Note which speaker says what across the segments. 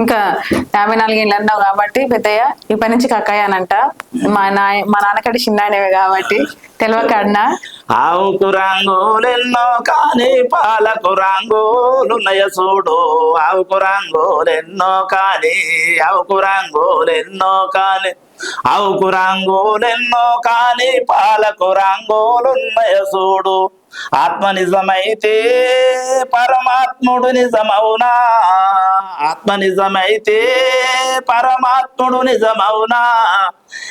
Speaker 1: ఇంకా యాభై నాలుగేళ్ళు అన్నావు కాబట్టి పెద్దయ్య ఇప్పటి నుంచి కక్కయ్య అనంట మా నాయ మా నాన్నకడి చిన్నాయనవే కాబట్టి తెలియక అన్నా.
Speaker 2: ఆవుకు రంగులెన్నో కానీ పాలకు రంగులున్నయ చూడు ఆవుకు రంగులెన్నో కాని ఆవుకు రంగులెన్నో ఆవుకు రంగులెన్నో కాని పాలకు రంగులున్నయ చూడు ఆత్మ నిజమైతే పరమాత్ముడు నిజమవునా? ఆత్మ నిజమైతే పరమాత్ముడు నిజమవునా?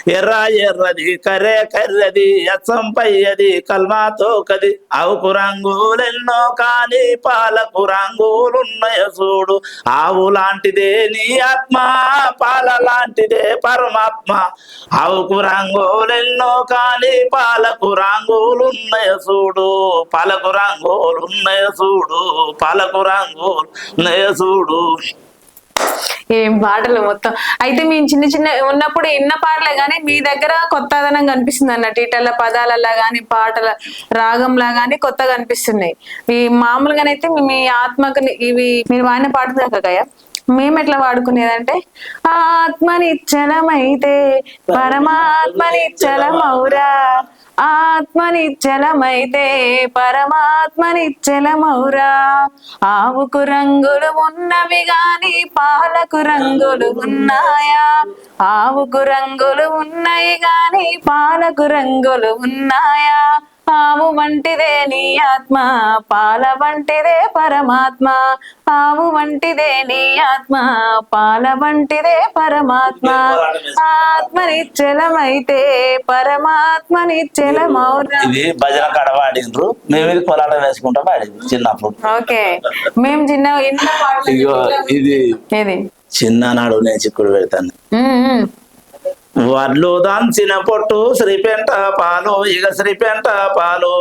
Speaker 2: ఎర్ర ఎర్రది కర్రె కర్రది అచ్చంపయ్యది కల్మాతో కది ఆవుకు రంగులెన్నో కాని పాలకు రంగులున్నయ చూడు. ఆవు లాంటిదే నీ ఆత్మ పాల లాంటిదే పరమాత్మ. ఆవుకు రంగులెన్నో కాని పాలకు రంగులున్నయ చూడు. పాలకు రంగులున్నయ చూడు. పాలకు రంగులున్నయ చూడు.
Speaker 1: ఏం పాటలు మొత్తం. అయితే మేము చిన్న చిన్న ఉన్నప్పుడు ఎన్న పాటలే కానీ మీ దగ్గర కొత్తదనం కనిపిస్తుంది అన్నట్టు. ఇటల పదాలలా కానీ పాటల రాగంలా కానీ కొత్తగా అనిపిస్తున్నాయి. ఈ మామూలుగానైతే మీ- మీ ఆత్మకు ఇవి మీరు వాడిన పాటలు కదా మేము ఎట్లా వాడుకునేదంటే ఆత్మనిచ్చలమైతే పరమాత్మనిచ్చలమౌరా ఆత్మనిచ్చలమైతే పరమాత్మనిచ్చలమౌరా. ఆవుకు రంగులు ఉన్నవి గాని పాలకు రంగులు ఉన్నాయా? ఆవుకు రంగులు ఉన్నాయి గాని పాలకు రంగులు ఉన్నాయా? ఆవు వంటిదే నీ ఆత్మ పాల వంటిదే పరమాత్మ. ఆవు వంటిదే నీ ఆత్మ పాల వంటిదే పరమాత్మ. ఆత్మనిచ్చలమైతే పరమాత్మనిచ్చలమౌరా
Speaker 2: ఇది భజన కడ పాడిండ్రు. మేము ఇది కోలాట వేసుకుంటా పాడింది చిన్నప్పుడు.
Speaker 1: ఓకే. మేము చిన్న
Speaker 2: ఇగో ఇది చిన్ననాడు నేను చిక్కుడు పెడతాను. వడ్లు దంచిన పొట్టు శ్రీపెంట పాలు ఇక శ్రీపెంట పాలు.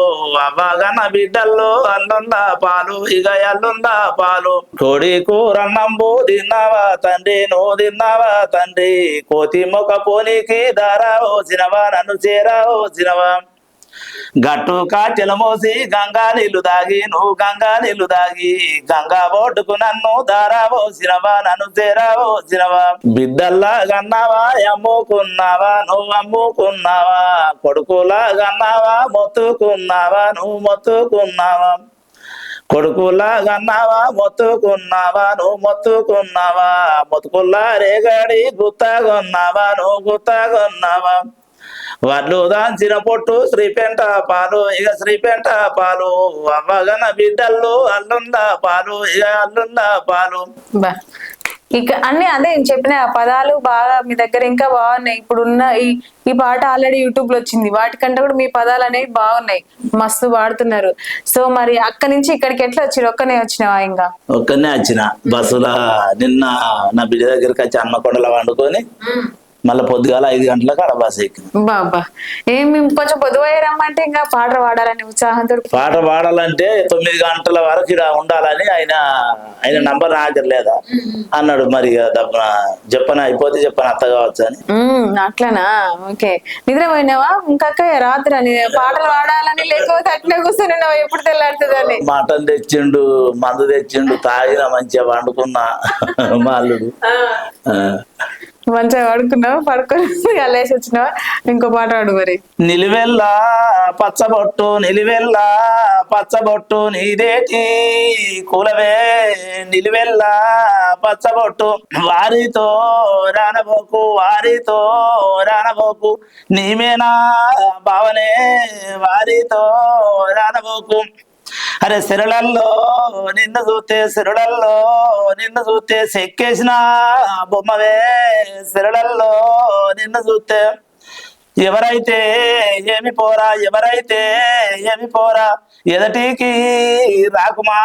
Speaker 2: అవ్వగన బిడ్డల్లో అల్లుందా పాలు ఇక అల్లుందా పాలు. కోడి కూరన్నంబు తిన్నావా తండ్రి నువ్వు తిన్నావా తండ్రి? కోతి మొక్క పోనీకి దారా ఓసినవా నన్ను చేరా ఓసినవా గట్టు కాటెల మోసి గంగా నీళ్ళు దాగి నువ్వు గంగా నీళ్ళు దాగి గంగా బోటుకు నన్ను దారావో పోసినవా నన్ను చేరా పోసినవా బిడ్డల్లా గన్నావా అమ్ముకున్నావా నువ్వు అమ్ముకున్నావా? కొడుకులా గన్నావా మొత్తుకున్నావా నువ్వు మొత్తుకున్నావా? కొడుకులా గన్నావా మొత్తుకున్నావా నువ్వు మొత్తుకున్నావా? మొత్తుకుల్లా రేగడి గుత్తగొన్నావా నువ్వు గుత్తగొన్నావా? వడ్లు దాంచిన పొట్టు శ్రీపెంట పాలు ఇక శ్రీపెంట పాలు. అవ్వగన బిడ్డల్లో అల్లుందా పాలు ఇక అల్లుందా పాలు.
Speaker 1: ఇక అన్ని అదే నేను చెప్పిన ఆ పదాలు బాగా మీ దగ్గర ఇంకా బాగున్నాయి. ఇప్పుడు ఉన్న ఈ ఈ పాట ఆల్రెడీ యూట్యూబ్లో వచ్చింది. వాటికంటే కూడా మీ పదాలు అనేవి బాగున్నాయి. మస్తు పాడుతున్నారు. సో మరి అక్కడి నుంచి ఇక్కడికి ఎట్లా వచ్చారు ఒక్కనే వచ్చినావా ఇంకా?
Speaker 2: ఒక్కనే వచ్చిన. బస్సుల నిన్న నా బిడ్డ దగ్గరికి వచ్చి హన్మకొండలో వండుకొని మళ్ళీ పొద్దుగాల ఐదు గంటలకు ఆడ బస్సు ఎక్కిన.
Speaker 1: బాబా. ఏం మేము కొంచెం పొద్దుపోయి రమ్మంటే ఇంకా పాట పాడాలని ఉత్సాహంతో
Speaker 2: పాట పాడాలంటే తొమ్మిది గంటల వరకు ఇక్కడ ఉండాలని ఆయన ఆయన నంబర్ నా దగ్గర లేదా అన్నాడు మరి దప్పున చెప్పన అయిపోతే చెప్పన అత్త కావచ్చు అని.
Speaker 1: అట్లనా? ఓకే. నిద్ర పోయినావా? ఇంకా రాత్రి అని పాటలు పాడాలని లేకపోతే అట్లే కూర్చొని ఎప్పుడు తెల్లాడుతుందని
Speaker 2: మటన్ తెచ్చిండు మందు తెచ్చిండు తాగిన మంచిగా వండుకున్నా మా అల్లుడు.
Speaker 1: మంచిగా పడుకున్నావు? పడుకొని అల్లేసి వచ్చినావా? ఇంకో పాట ఆడు మరి.
Speaker 2: నిలువెల్లా పచ్చబొట్టు నిలువెల్లా పచ్చబొట్టు నీదేటి? కులవే నిలువెల్లా పచ్చబొట్టు వారితో రానబోకు వారితో రానబోకు. నీమేనా భావనే వారితో రానబోకు. అరే సిరళల్లో నిన్ను చూస్తే సిరళల్లో నిన్ను చూస్తే సెక్కేసిన బొమ్మవే. సిరళల్లో నిన్ను చూస్తే ఎవరైతే ఏమి పోరా ఎవరైతే ఏమి పోరా ఎదటికి రాకుమా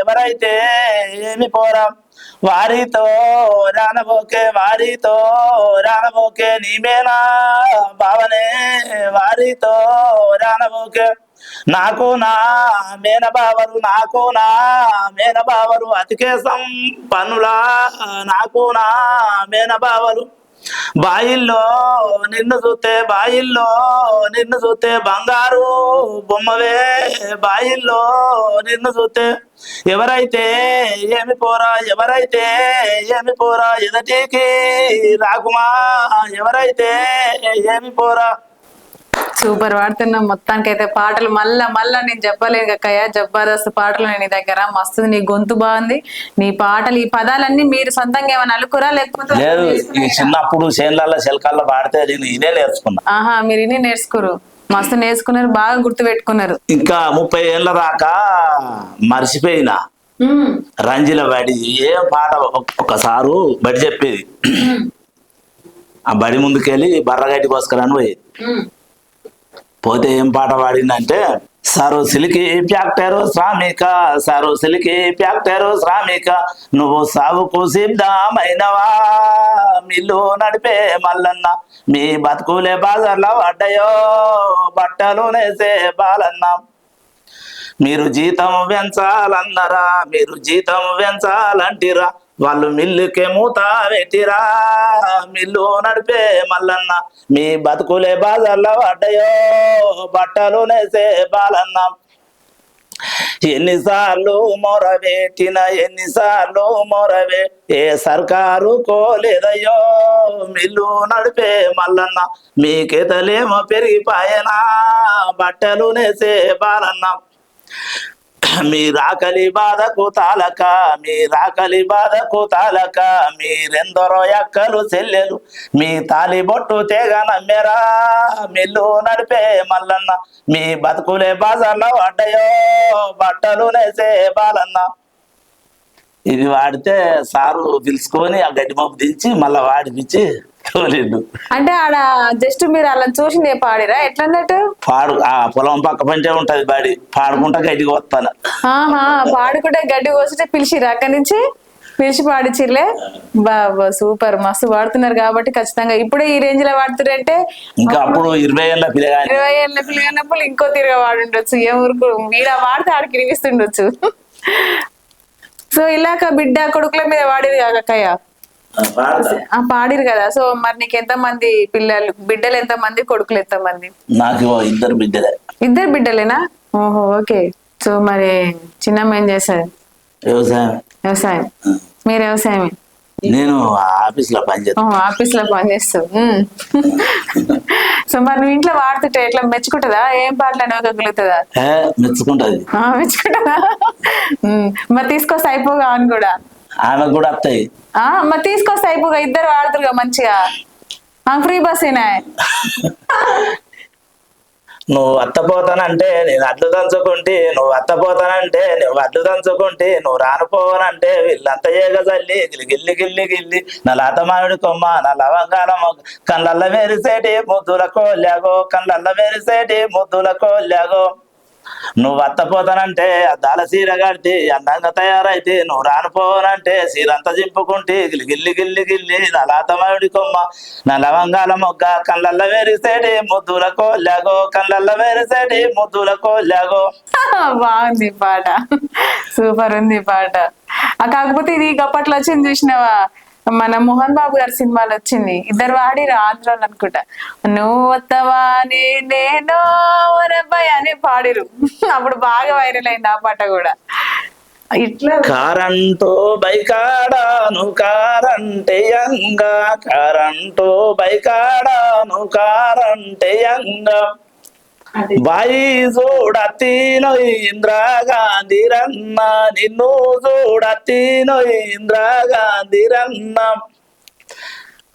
Speaker 2: ఎవరైతే ఏమి పోరా వారితో రానబోకే వారితో రానబోకే నీమేనా భావనే. వారితో రానబోకే నాకు నా మేనబావరు నాకు నా మేనబావరు అతికేసం పనులా నాకు నా మేనబావరు బాయిల్లో నిన్ను చూస్తే బాయిల్లో నిన్ను చూస్తే బంగారు బొమ్మవే. బాయిల్లో నిన్ను చూస్తే ఎవరైతే ఏమి పోరా ఎవరైతే ఏమి పోరా ఎదటికి రాకుమా ఎవరైతే ఏమి పోరా.
Speaker 1: సూపర్ పాడుతున్నాం. మొత్తానికి అయితే పాటలు మళ్ళా మళ్ళా నేను చెప్పలేను కక్కయ్య. జబర్దస్త్ పాటలు నీ దగ్గర. మస్తు నీ గొంతు బాగుంది. నీ పాటలు ఈ పదాలన్నీ మీరు సొంతంగా ఏమైనా అలుకురా? లేకపోతే
Speaker 2: లేదు ఈ చిన్నప్పుడు చేనులలో శెలకాల్లో పాడితే నేను ఇదే నేర్చుకున్నా.
Speaker 1: ఆహా మీరు ఇన్ని నేర్చుకోరు. మస్తు నేర్చుకున్నారు బాగా గుర్తు పెట్టుకున్నారు
Speaker 2: ఇంకా ముప్పై ఏళ్ళ దాకా మర్చిపోయినా. రంజిల బడి ఏ పాట ఒక- ఒకసారు బడి చెప్పేది. ఆ బడి ముందుకెళ్ళి బర్రగడ్డి కోసుకురాని పోయేది. పోతే ఏం పాట పాడిందంటే సరు సిలికి ప్యాక్టరు శ్రామిక సరు సిలికి ప్యాక్టరు శ్రామిక నువ్వు సాగుకు సిద్ధమైనవా మిల్లు నడిపే మల్లన్న మీ బతుకులే బాజార్లో పడ్డయో బట్టలు నేసే బాలన్న. మీరు జీతం పెంచాలన్నరా మీరు జీతం పెంచాలంటిరా వాళ్ళు మిల్లుకే మూత పెట్టిరా మిల్లు నడిపే మల్లన్న మీ బతుకులే బాజర్ల పడ్డాయో బట్టలు నేసే బాలన్న. ఎన్నిసార్లు మొరబెట్టిన ఎన్నిసార్లు మొరవే ఏ సర్కారు కోలేదయ్యో మిల్లు నడిపే మల్లన్న. మీకేతలేమో పెరిగిపాయనా బట్టలు నేసే బాలన్న. మీరాకలి బాధకు తాలక మీరాకలి బాధకు తాలక మీరెందరో ఎక్కలు చెల్లెలు మీ తాలి బొట్టు తెగ నమ్మెరా మిల్లు నడిపే మల్లన్న మీ బతుకులే బాజార్లో పడ్డాయో బట్టలు నేసే బాలన్న. ఇది వాడితే సారు పిలుచుకొని ఆ గడ్డి మబ్బు దించి మళ్ళీ వాడిపించి తోలిండు
Speaker 1: అంటే ఆడ జస్ట్ మీరు అలా చూసి నేను పాడిరా? ఎట్లా అన్నట్టు
Speaker 2: పాడు ఆ పొలం పక్క పంటే ఉంటది బాడి. పాడుకుంటా గడ్డికి వస్తాను
Speaker 1: ఆహా పాడుకుంటే గడ్డి కోసితే పిలిచిరా అక్కడి నుంచి? పిలిచి పాడిచ్చిర్లే బాబా సూపర్. మస్తు పాడుతున్నారు కాబట్టి ఖచ్చితంగా. ఇప్పుడే ఈ రేంజ్లో పాడుతున్నారంటే
Speaker 2: ఇంకా అప్పుడు ఇరవై ఏళ్ళ పిల్లగాని.
Speaker 1: ఇరవై ఏళ్ళ పిల్లగానప్పుడు ఇంకో తిరగ వాడుండొచ్చు ఏ ఊరుకు? మీరు ఆ వాడితే ఆడికి వినిపిస్తుండొచ్చు సో ఇలాక బిడ్డ కొడుకుల మీద వాడిరు కాకయ్య పాడిరు కదా. సో మరి నీకు ఎంత మంది పిల్లలు బిడ్డలు ఎంత మంది కొడుకులు ఎంత మంది
Speaker 2: నాకు ఇద్దరు బిడ్డలే.
Speaker 1: ఇద్దరు బిడ్డలేనా? ఓహో ఓకే. సో మరి చిన్నమ్మ ఏం చేస్తారు
Speaker 2: వ్యవసాయం.
Speaker 1: వ్యవసాయం. మీరు వ్యవసాయమే?
Speaker 2: నేను ఆఫీస్లో పనిచేస్తాను
Speaker 1: ఆఫీస్లో పనిచేస్తావు. సో మరి నువ్వు ఇంట్లో వాడుతుంటే ఎట్లా మెచ్చుకుంటుందా? ఏం పాటలు అనేవగలుగుతుందా
Speaker 2: ఏ, మెచ్చుకుంటది.
Speaker 1: మెచ్చుకుంటుందా. మరి తీసుకొస్తే అయిపోగా అని కూడా?
Speaker 2: ఆమె కూడా వస్తాయి.
Speaker 1: మరి తీసుకొస్తే అయిపోగా ఇద్దరు ఆడుతురుగా మంచిగా. ఫ్రీ బస్
Speaker 2: నువ్వు అత్తపోతానంటే నేను అడ్లు దంచుకుంటే నువ్వు అత్తపోతానంటే నువ్వు అడ్లు దంచుకుంటే నువ్వు రానుపోవనంటే వీళ్ళంతా ఏగ చల్లి గిల్లి గిల్లి గిల్లి నా లాత మామిడి కొమ్మ నా లవంగాల మొగ్గ కళ్ళల్ల మెరిసేటి ముద్దుల కోల్యాగో కళ్ళల్ల మెరిసేటి ముద్దుల కోల్యాగో నువ్వు అత్తపోతానంటే అద్దాల సీర కట్టి అందంగా తయారైతే నువ్వు రానిపోవనంటే సీరంతా చింపుకుంటే గిల్లి గిల్లి గిల్లి గిల్లి నా కొమ్మ నా లవంగాల మొగ్గ కళ్ళల్ల వేరిసేటి ముద్దుల కోల్లాగో కళ్ళల్ల వేరిసేటి ముద్దుల కోల్లాగో.
Speaker 1: బాగుంది పాట. సూపర్ ఉంది పాట. కాకపోతే ఇది గప్పట్లో వచ్చింది చూసినావా? మన మోహన్ బాబు గారి సినిమాలో వచ్చింది. ఇద్దరు వాడిరు ఆంధ్రాలు అనుకుంటా. నువ్వు వత్తవా నేను అని పాడిరు అప్పుడు బాగా వైరల్ అయింది ఆ పాట కూడా. ఇట్లా
Speaker 2: కారంటో బైకాడాను కారంటే యంగా. కారంటో బైకాడాను కారంటే యంగా. బాయి చూడత్తినోయ్ ఇందిరాగాంధీ రన్న నిన్ను చూడత్తినోయ్ ఇందిరాగాంధీ రన్న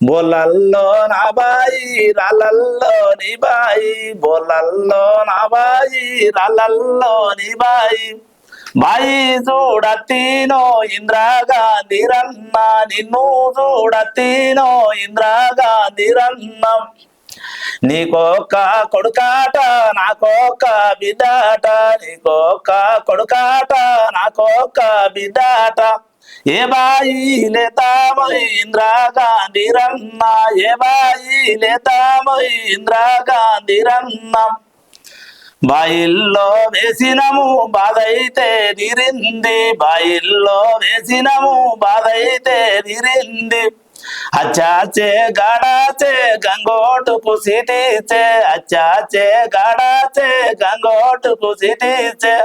Speaker 2: బోలల్లో నా బాయి రాళ్ళల్లో నీ బాయి బోలల్లో నా బాయి రాళ్ళల్లో నీ బాయి. బాయి చూడత్తినో ఇందిరాగాంధీ రన్న నిన్ను చూడత్తినో ఇందిరాగాంధీ రన్న నీకొక్క కొడుకాట నాకొక్క బిడ్డాట నీకొక్క కొడుకాట నాకొక్క బిడ్డాట. ఏ బాయి లేతామోయ్ ఇందిరాగాంధీ రన్న ఏ బాయి లేతామోయ్ ఇందిరాగాంధీ రన్న బాయిల్లో వేసినము బాధైతే నిరింది బాయిల్లో వేసినము బాధైతే నిరింది అచ్చాచే గాడాచే గంగోటుకు సిటీచే. అచ్చాచే గాడాచే గంగోటుకు సిటీచే.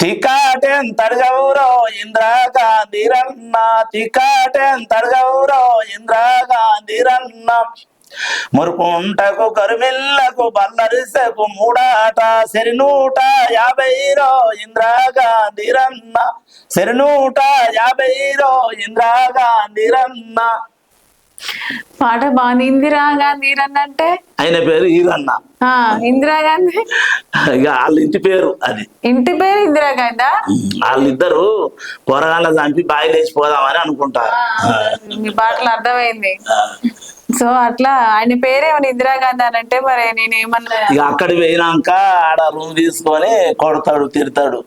Speaker 2: టికాటెన్ తడగౌరో ఇందిరాగాంధీ రన్న టికాటెన్ తడగౌరో ఇందిరాగాంధీ రన్న మురుకుంటకు కరుమిల్లకు బల్లరిసకు మూడాట. సెరినూట యాభైరో ఇందిరాగాంధీ రన్న సెరినూట యాభైరో ఇందిరాగాంధీ రన్న
Speaker 1: పాట బాగుంది. ఇందిరా గాంధీ అంటే?
Speaker 2: ఆయన పేరు ఈరన్న.
Speaker 1: ఆ ఇందిరా గాంధీ?
Speaker 2: ఇక వాళ్ళ ఇంటి పేరు అది.
Speaker 1: ఇంటి పేరు ఇందిరా గాంధీ?
Speaker 2: వాళ్ళిద్దరు పొరగాళ్ళ చంపి బాయి లేచిపోదామని అనుకుంటారు.
Speaker 1: మీ పాటలు అర్థమైంది. సో అట్లా ఆయన పేరేమని ఇందిరా గాంధీ అని అంటే మరి నేను ఏమన్నా
Speaker 2: ఇక అక్కడి పోయినాక ఆడ రూమ్ తీసుకొని కొడతాడు తిడతాడు.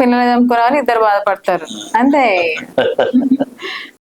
Speaker 1: పిల్లలు చంపుకున్నామని ఇద్దరు బాధపడతారు. అంతే.